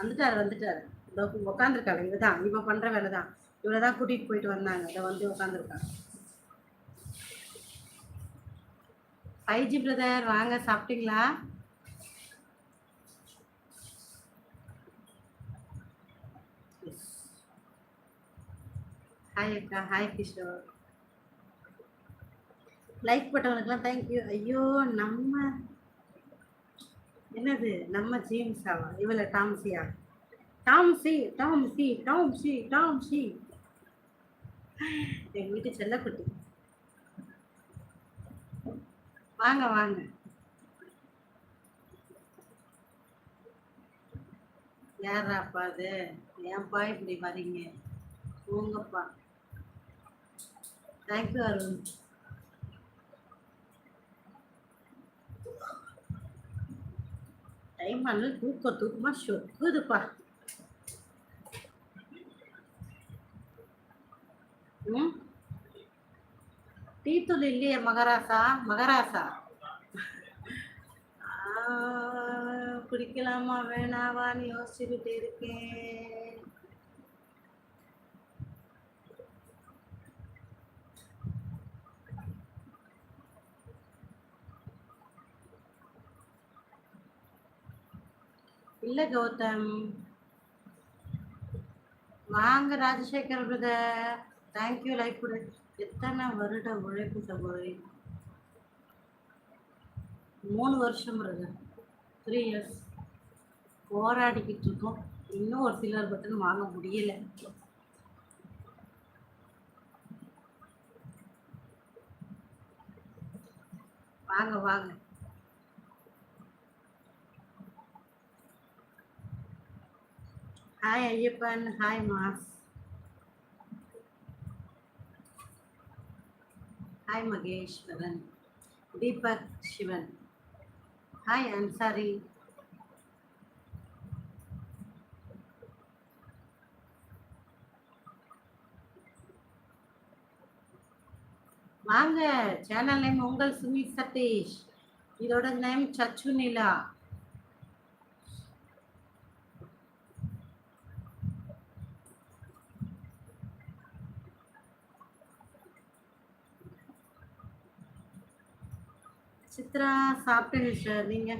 வந்துட்டாரு வந்துட்டாரு. இதோ உட்காந்துருக்காங்க இவ தான் பண்ற வேலை தான் இவளை தான் கூட்டிகிட்டு போயிட்டு வந்தாங்க. இதை வந்து உட்காந்துருக்காங்க ஐஜி பிரதர் வாங்க. சாப்பிட்டீங்களா? ஹாய் அக்கா. ஹாய் கிஷோர். லைக் பட்டவனுக்குலாம் தேங்க்யூ ஐயோ நம்ம என்னது? நம்ம ஜேம்ஸாவா இவள டாம்சியா டாம்சி டாம்சி டாம்சி டாம்சி எங்கள் வீட்டு செல்லக்குட்டி. வாங்க வாங்க. யாராப்பா அது? ஏன்பா இப்படி வரீங்க? போங்கப்பா தேங்க்யூ அருண். டைம் ஆனால் தூக்கம் தூக்கமா சொக்குதுப்பா ம் டீத்தூள் இல்லையே மகராசா மகராசா ஆ, குடிக்கலாமா வேணாவான்னு யோசிச்சுக்கிட்டு இருக்கேன் இல்லை கௌதம். வாங்க ராஜசேகர் பிரதர். தேங்க்யூ லைக் கொடு. எத்தனை வருட உழைப்பு சகோதரி? மூணு வருஷம் பிரதர். த்ரீ இயர்ஸ் போராடிக்கிட்டு இருக்கோம். இன்னும் ஒரு சிலர் பட்டன் வாங்க முடியல. வாங்க வாங்க. Hi Ayyappan hi mass hi Maheswaran Deepak Sivan hi Ansari வாங்க சேனல் நேம் உங்கள் சுமித் சதீஷ். இதோட நேம் சச்சு நிலா. சித்ரா சாப்பிட்டேங்க சார் நீங்க?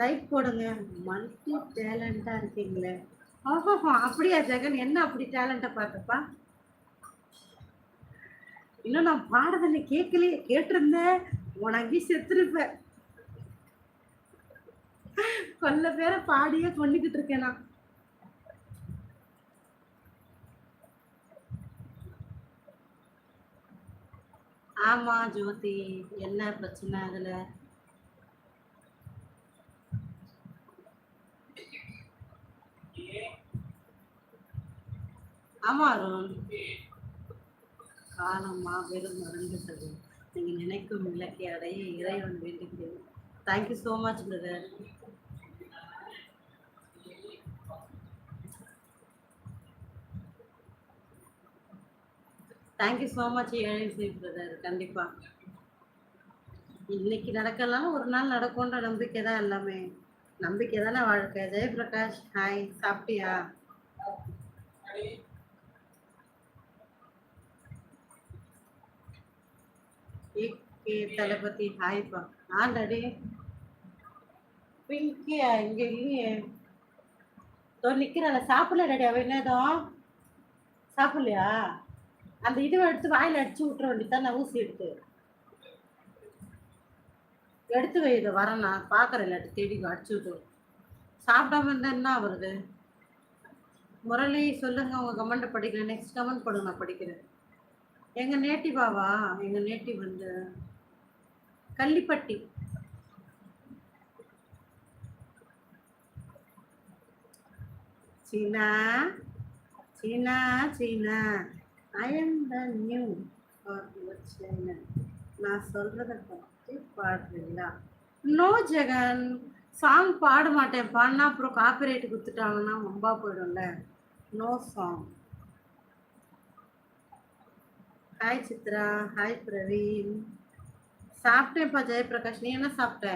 லைக் போடுங்க. மல்டி டேலண்டா இருக்கீங்களே. ஓஹோ அப்படியா ஜெகன்? என்ன அப்படி டேலண்ட்டை பார்த்தப்பா? இன்னும் நான் பாடுறதுல கேட்கலையே கேட்டிருந்தேன். உனக்கு செத்துருப்பேன் கொல்ல பேரை பாடியே கொண்டுகிட்டு இருக்கேன் நான். ஆமா ஜோதி என்ன பிரச்சனை அதுல? ஆமா அருண். காலமா வெறும் மறந்துட்டது. நீங்க நினைக்கும் இலக்கை அடைய இறைவன் வேண்டுகிறேன். Thank you so much brother thank you so much ஏழை பிரதர் கண்டிப்பா. இன்னைக்கு நடக்கலாம் ஒரு நாள் நடக்கும்ன்ற நம்பிக்கை தான் எல்லாமே. நம்பிக்கை தானே வாழ்க்கை. ஜெயபிரகாஷ் ஹாய் சாப்பிட்டியா? ஏகே தளபதி ஹாய்ப்பா ஆண்டடி. பிங்கியா இங்க இல்லையே. தோ நிக்கிறாள். சாப்பிடல டாடி அவ என்னதும் சாப்பிடலையா? அந்த இதுவை எடுத்து வாயில் அடிச்சு விட்டுற வேண்டியதான் நான் ஊசி எடுத்து. எடுத்து வை இதை வரேன் நான். பார்க்குறேன் இல்லாட்டி தேடி அடிச்சு விட்டு சாப்பிடாம இருந்தா என்ன வருது முரளி சொல்லுங்க உங்க கமெண்ட் படிக்கிறேன். நெக்ஸ்ட் கமெண்ட் போடுங்க நான் படிக்கிறேன். எங்க நேட்டிவாவா எங்க நேட்டிவ் வந்து கள்ளிப்பட்டி. சீனா சீனா சீனா. I am the new for your channel நான் சொல்கிறத பற்றி பாடுறீங்களா நோ ஜெகன் சாங் பாட மாட்டேன். பாடினா அப்புறம் காப்பிரைட் கொடுத்துட்டாங்கன்னா ரொம்ப போயிடும்ல. No song hi Chitra. Hi Praveen. சாப்பிட்டேன்ப்பா Jayaprakash. நீ என்ன சாப்பிட்ட?